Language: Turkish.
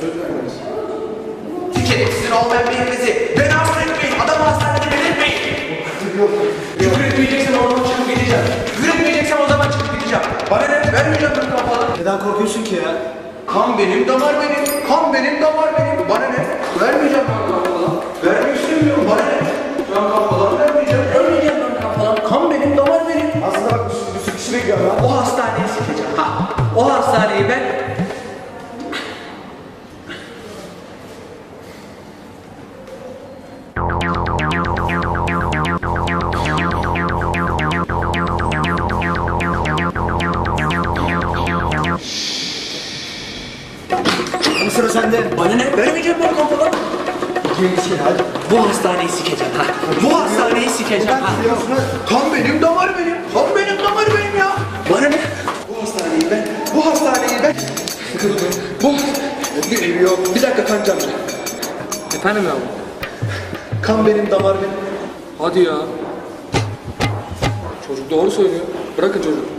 söz verdiniz. Tiketimsizin olmayan bir herizi. Beni hasta etmeyin. Adam hastanede belirtmeyin. Küfür etmeyeceksen oradan çıkıp gideceğim. Küfür o zaman çıkıp gideceğim. Bana ne? Vermeyeceğim ben kan falan. Neden korkuyorsun ki ya? Kan benim, damar benim. Kan benim, damar benim. Bana ne? Vermeyeceğim ben kan falan. Vermek istemiyorum. Bana ne? Ben kan falan vermeyeceğim. Vermeyeceğim ben kan falan. Kan benim, damar benim. Aslında bak bir sürü kişi bekliyor ya. O hastaneyi sikeceğim. Ha. O hastaneyi ben sıra sende. Bana ne? Vermeyeceğim ben kan falan. Yeni şey hadi. Bu hastaneyi sikeceğim ha. Bu hastaneyi sikeceğim ha. Kan benim, damar benim. Kan benim, damar benim ya. Bana ne? Bu hastaneyi ben, bu hastaneyi ben. bu... Bir, yok, bir dakika kancam. Efendim ya? Kan benim, damar benim. Hadi ya. Çocuk doğru söylüyor. Bırakın çocuğu.